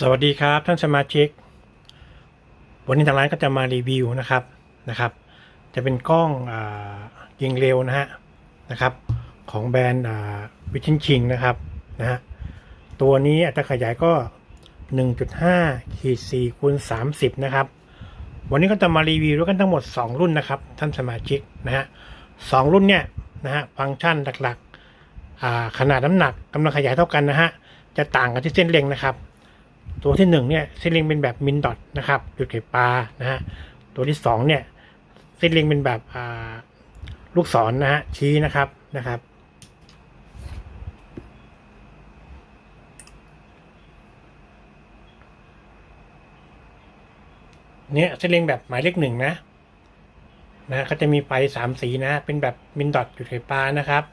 สวัสดีครับท่านสมาชิก วันนี้ทางร้านก็จะมารีวิวนะครับนะครับ จะเป็นกล้องอยิงเร็วนะฮะนะครับ ของแบรนด์วิชินชิงนะครับนะฮะตัวนี้อัตราขยายก็ 1.5ขีด4คูณ30 นะครับ วันนี้ก็จะมารีวิวด้วยกันทั้งหมด 2 รุ่นนะครับ ท่านสมาชิกนะฮะสองรุ่นเนี่ยนะฮะฟังก์ชันหลักๆขนาดน้ำหนักกำลังขยายเท่ากันนะฮะจะต่างกันที่เส้นเล็งนะครับ ตัวที่หนึ่งเนี่ยเส้นเล็งเป็นแบบมินดอทนะครับจุดไข่ปลานะฮะตัวที่สองเนี่ยเส้นเล็งเป็นแบบลูกศรนะฮะชี้นะครับนะครับเนี่ยเส้นเล็งแบบหมายเลขหนึ่งนะนะก็จะมีไฟสามสีนะ เป็นแบบมินดอทจุดไข่ปลานะครับ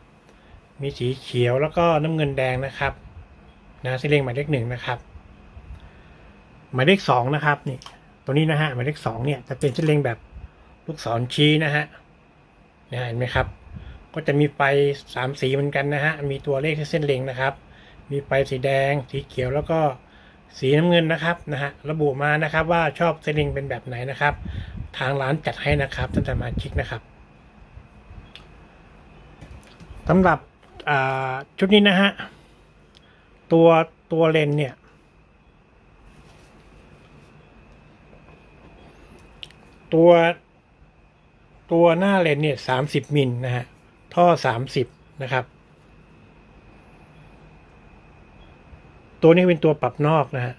มีสีเขียวแล้วก็น้ำเงินแดงนะครับ นะเส้นเล็งหมายเลขหนึ่งนะครับ หมายเลขสองนะครับนี่ตัวนี้นะฮะหมายเลขสองเนี่ยจะเป็นเส้นเล็งแบบลูกศรชี้นะฮะเห็นไหมครับ ก็จะมีไฟสามสีเหมือนกันนะฮะมีตัวเลขที่เส้นเล็งนะครับ มีไฟสีแดง สีเขียวแล้วก็สีน้ำเงินนะครับนะฮะระบุมานะครับว่าชอบเส้นเล็งเป็นแบบไหนนะครับ ทางร้านจัดให้นะครับท่านสมาชิกนะครับสำหรับอ่าชุดนี้นะฮะตัวตัวเลนเนี่ย ตัวตัวหน้าเลนเนี่ยสามสิบมิลนะฮะ ท่อสามสิบนะครับ ตัวนี้เป็นตัวปรับนอกนะฮะ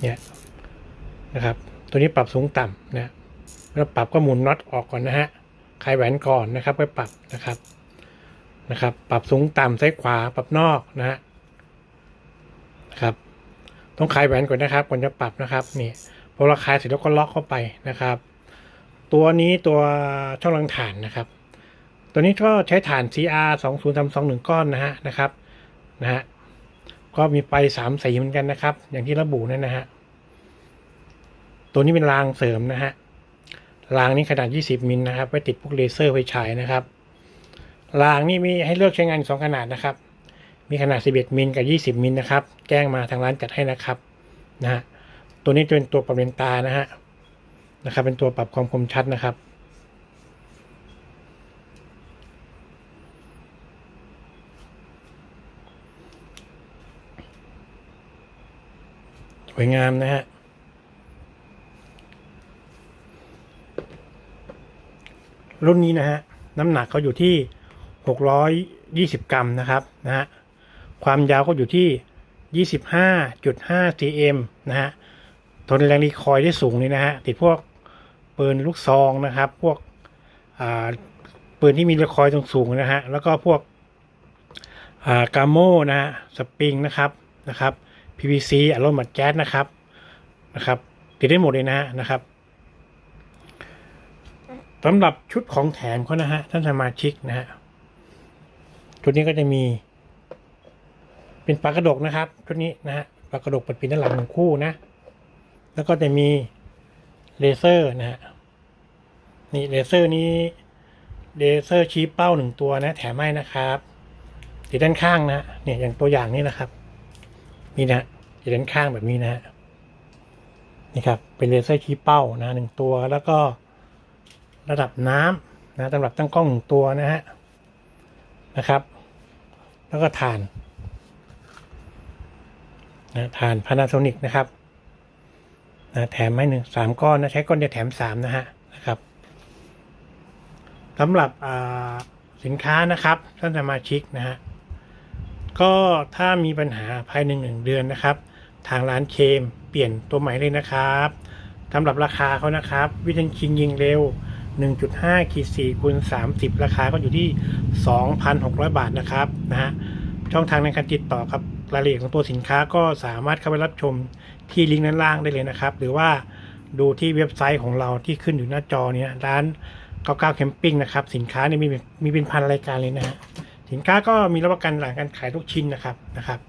เนี่ยนะครับ ตัวนี้ปรับสูงต่ำนะแล้วปรับก็หมุนน็อตออกก่อนนะฮะคลายแหวนก่อนนะครับไปปรับนะครับนะครับ ปรับสูงต่ำซ้ายขวาปรับนอกนะฮะนะครับ ต้องคลายแหวนก่อนนะครับก่อนจะปรับนะครับนี่ พอราคายเสร็จแล้วก็ล็อกเข้าไปนะครับ ตัวนี้ตัวช่องรังฐานนะครับ ตัวนี้ก็ใช้ฐาน CR 2 0 3 2 1 ก้อนนะฮะนะครับนะฮะก็มีไฟสามสีเหมือนกันนะครับ อย่างที่ระบุนั่นนะฮะตัวนี้เป็นรางเสริมนะฮะรางนี้ขนาด 20มิลนะครับไว้ติดพวกเลเซอร์ไฟฉายนะครับรางนี่มีให้เลือกใช้งานสองขนาดนะครับ มีขนาด 11มิลกับ 20มิลนะครับ แจ้งมาทางร้านจัดให้นะครับนะฮะ ตัวนี้จะเป็นตัวปรับเลนตานะฮะนะครับ เป็นตัวปรับความคมชัดนะครับ สวยงามนะฮะรุ่นนี้นะฮะน้ำหนักเขาอยู่ที่ 620 กรัมนะครับนะฮะความยาวก็อยู่ที่ 25.5 cm นะฮะ ทนแรงรีคอยล์ได้สูงเลยนะฮะติดพวกปืนลูกซองนะครับ พวกปืนที่มีรีคอยล์สูงๆนะฮะแล้วก็พวกอ่ากาโมนะฮะสปริงนะครับนะครับ PVC อารมณ์บัดแก๊สนะครับนะครับติดได้หมดเลยนะฮะนะครับสำหรับชุดของแถมเขานะฮะท่านสมาชิกนะฮะชุดนี้ก็จะมี เป็นปากกระดกนะครับชุดนี้นะฮะปากกระดกเปิดปิดด้านหลังหนึ่งคู่นะ แล้วก็จะมีเลเซอร์นะฮะนี่เลเซอร์นี้เลเซอร์ชี้เป้าหนึ่งตัวนะ แถมให้นะครับติดด้านข้างนะเนี่ยอย่างตัวอย่างนี้นะครับนี่นะติดด้านข้างแบบนี้นะฮะนี่ครับ เป็นเลเซอร์ชี้เป้านะหนึ่งตัวแล้วก็ระดับน้ำนะสำหรับตั้งกล้องหนึ่งตัวนะฮะนะครับ แล้วก็ฐานนะฐาน Panasonic นะครับ นะแถมให้หนึ่งสามก้อนนะใช้ก้อนเดียวแถมสามนะฮะนะครับสำหรับสินค้านะครับท่านสมาชิกนะฮะก็ถ้ามีปัญหาภายในหนึ่งเดือนนะครับ ทางร้านเคมเปลี่ยนตัวใหม่เลยนะครับสำหรับราคาเขานะครับ วิทันคิงยิงเร็ว 1.5ขีด4คูณ30 ราคาก็อยู่ที่ 2,600 บาทนะครับนะฮะช่องทางในการติดต่อครับรายละเอียดของตัวสินค้าก็สามารถเข้าไปรับชม ที่ลิงก์ด้านล่างได้เลยนะครับ หรือว่าดูที่เว็บไซต์ของเราที่ขึ้นอยู่หน้าจอเนี้ยร้าน99แคมปิ้งนะครับ สินค้าเนี่ยมีมีเป็นพันรายการเลยนะฮะสินค้าก็มีรับประกันหลังการขายทุกชิ้นนะครับนะครับ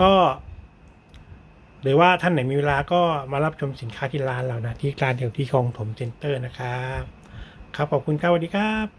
ก็ หรือว่าท่านไหนมีเวลาก็มารับชมสินค้าที่ร้านเรานะ ที่ร้านแถวที่คลองถมเซ็นเตอร์นะครับ ครับขอบคุณครับสวัสดีครับ